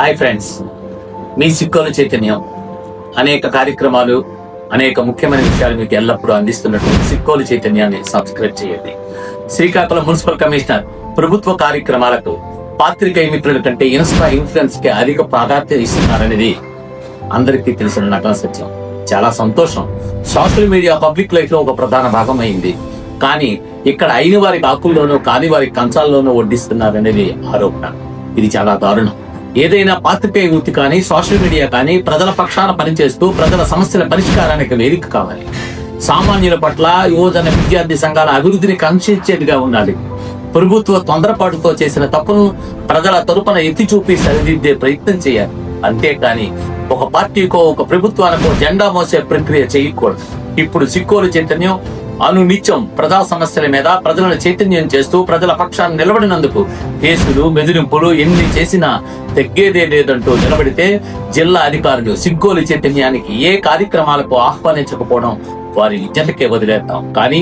Hi friends మీ సిక్కోలు చైతన్యం. అనేక కార్యక్రమాలు అనేక ముఖ్యమైన విషయాలు మీకు ఎల్లప్పుడూ అందిస్తున్నటువంటి సిక్కోలు చైతన్యాన్ని సబ్స్క్రైబ్ చేయండి. శ్రీకాకుళం మున్సిపల్ కమిషనర్ ప్రభుత్వ కార్యక్రమాలకు పాత్రికేయ మిత్రుల కంటే ఇన్స్టా ఇన్ఫ్లుయెన్స్కి అధిక ప్రాధాన్యత ఇస్తున్నారనేది అందరికీ తెలిసిన నటన సత్యం. చాలా సంతోషం. సోషల్ మీడియా పబ్లిక్ లైఫ్లో ఒక ప్రధాన భాగం అయింది. కానీ ఇక్కడ అయిన వారికి ఆకుల్లోనూ కాని వారి కంచాల్లోనూ వడ్డిస్తున్నారనేది ఆరోపణ. ఇది చాలా దారుణం. ఏదైనా పాత్రికేయ వృత్తి కానీ సోషల్ మీడియా కానీ ప్రజల పక్షాన పనిచేస్తూ ప్రజల సమస్యల పరిష్కారానికి వేదిక కావాలి. సామాన్యుల పట్ల యువజన విద్యార్థి సంఘాల అభివృద్ధిని కాంక్షించేదిగా ఉండాలి. ప్రభుత్వ తొందరపాటుతో చేసిన తప్పును ప్రజల తరపున ఎత్తి చూపి సరిదిద్దే ప్రయత్నం చేయాలి. అంతేకాని ఒక పార్టీకో ఒక ప్రభుత్వానికో జెండా మోసే ప్రక్రియ చేయకూడదు. ఇప్పుడు సిక్కోలు చైతన్యం అనునిత్యం ప్రజా సమస్యల మీద ప్రజలను చైతన్యం చేస్తూ ప్రజల పక్షాన్ని నిలబడినందుకు కేసులు బెదిరింపులు ఎన్ని చేసినా తగ్గేదే లేదంటూ నిలబడితే జిల్లా అధికారులు సిగ్గోలు చైతన్యానికి ఏ కార్యక్రమాలకు ఆహ్వానించకపోవడం వారి ఇజ్జతకే వదిలేద్దాం. కానీ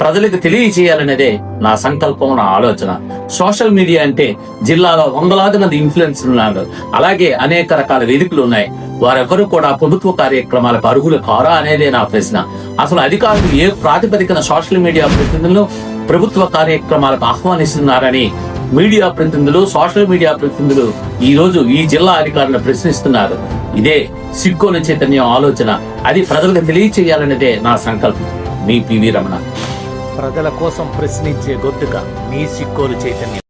ప్రజలకు తెలియజేయాలనేదే నా సంకల్పం నా ఆలోచన. సోషల్ మీడియా అంటే జిల్లాలో వందలాది మంది ఇన్ఫ్లుయెన్స్ ఉన్నారు. అలాగే అనేక రకాల వేదికలు ఉన్నాయి. వారెవరు కూడా ప్రభుత్వ కార్యక్రమాలకు అర్హులు కారా అనేదే నా ప్రశ్న. అసలు అధికారులు ఏ ప్రాతిపదికన సోషల్ మీడియా ప్రతినిధులను ప్రభుత్వ కార్యక్రమాలకు ఆహ్వానిస్తున్నారని మీడియా ప్రతినిధులు సోషల్ మీడియా ప్రతినిధులు ఈ రోజు ఈ జిల్లా అధికారులను ప్రశ్నిస్తున్నారు. ఇదే సిక్కోలు చైతన్యం ఆలోచన. అది ప్రజలకు తెలియచేయాలనేదే నా సంకల్పం. మీ పివి రమణ. ప్రజల కోసం ప్రశ్నించే గొద్దుగా మీ సిక్కోలు చైతన్యం.